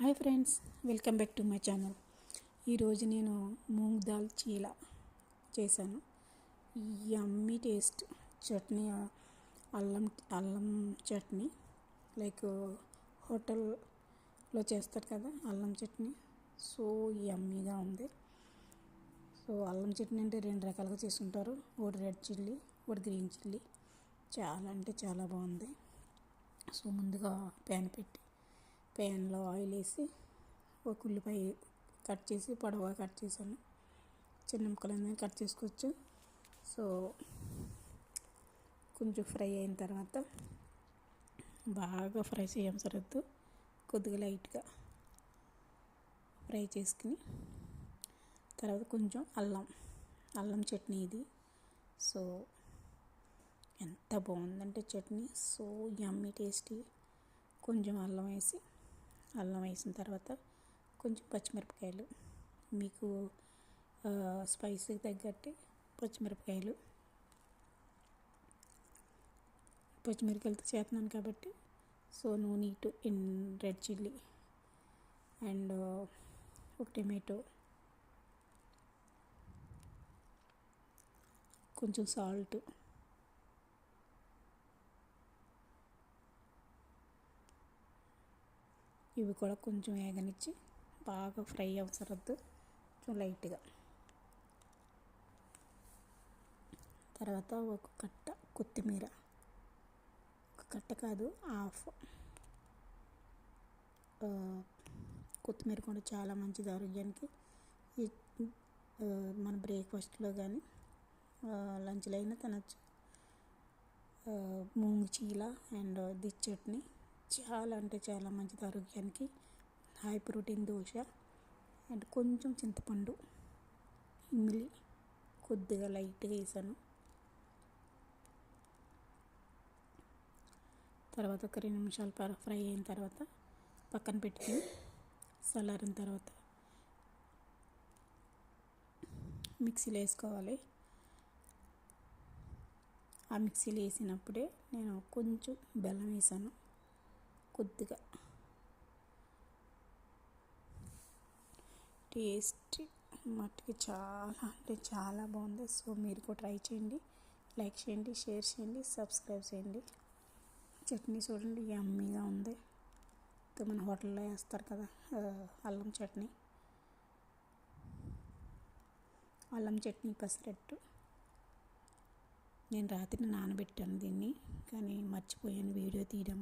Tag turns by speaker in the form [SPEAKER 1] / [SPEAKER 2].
[SPEAKER 1] Hi friends welcome back to my channel. ఈరోజు నేను మూంగ్ దాల్ చీల చేశాను. యమ్మీ టేస్ట్. చట్నీ అల్లం అల్లం చట్నీ లైక్ హోటల్లో చేస్తారు కదా అల్లం చట్నీ. సో యమ్మీగా ఉంది. సో అల్లం చట్నీ అంటే రెండు రకాలుగా చేసుకుంటారు. ఒకటి రెడ్ చిల్లీ ఒకటి గ్రీన్ చిల్లీ. చాలా అంటే చాలా బాగుంది. సో ముందుగా ప్యాన్ పెట్టి ప్యాన్లో ఆయిల్ వేసి ఒక ఉల్లిపాయ కట్ చేసి పొడవుగా కట్ చేశాను. చిన్న ముక్కలు కట్ చేసుకోవచ్చు. సో కొంచెం ఫ్రై అయిన తర్వాత బాగా ఫ్రై చేయం సరద్దు కొద్దిగా లైట్గా ఫ్రై చేసుకుని తర్వాత కొంచెం అల్లం అల్లం చట్నీ ఇది. సో ఎంత బాగుందంటే చట్నీ. So yummy tasty. కొంచెం అల్లం వేసి అల్లం వేసిన తర్వాత కొంచెం పచ్చిమిరపకాయలు మీకు స్పైసీకి తగ్గట్టు పచ్చిమిరపకాయలు. పచ్చిమిరపకాయలతో చేస్తున్నాను కాబట్టి so no need in red chilli and ఒక టమాటో. కొంచెం సాల్ట్. ఇవి కూడా కొంచెం వేగనిచ్చి బాగా ఫ్రై అవసరద్దు. కొంచెం లైట్గా. తర్వాత ఒక కట్ట కొత్తిమీర. ఒక కట్ట కాదు హాఫ్. కొత్తిమీర కూడా చాలా మంచిది ఆరోగ్యానికి. మన బ్రేక్ఫాస్ట్లో కానీ లంచ్లో అయినా తినచ్చు. Moong cheela and the chutney. చాలా అంటే చాలా మంచిది ఆరోగ్యానికి. హై ప్రోటీన్ దోశ అండ్ కొంచెం చింతపండు ఇమిలి కొద్దిగా లైట్గా వేసాను. తర్వాత ఒక రెండు నిమిషాలు ఫ్రై అయిన తర్వాత పక్కన పెట్టుకుని చల్లారిన తర్వాత మిక్సీలో వేసుకోవాలి. ఆ మిక్సీలో వేసినప్పుడే నేను కొంచెం బెల్లం వేసాను. కొద్దిగా. టేస్ట్ మట్టుకి చాలా అంటే చాలా బాగుంది. సో మీరు కూడా ట్రై చేయండి. లైక్ చేయండి షేర్ చేయండి సబ్స్క్రైబ్ చేయండి. చట్నీ చూడండి యమ్మీగా ఉంది. మన హోటల్లో వేస్తారు కదా అల్లం చట్నీ. అల్లం చట్నీ పసిరెట్టు. నేను రాత్రి నానబెట్టాను దీన్ని కానీ మర్చిపోయాను వీడియో తీయడం.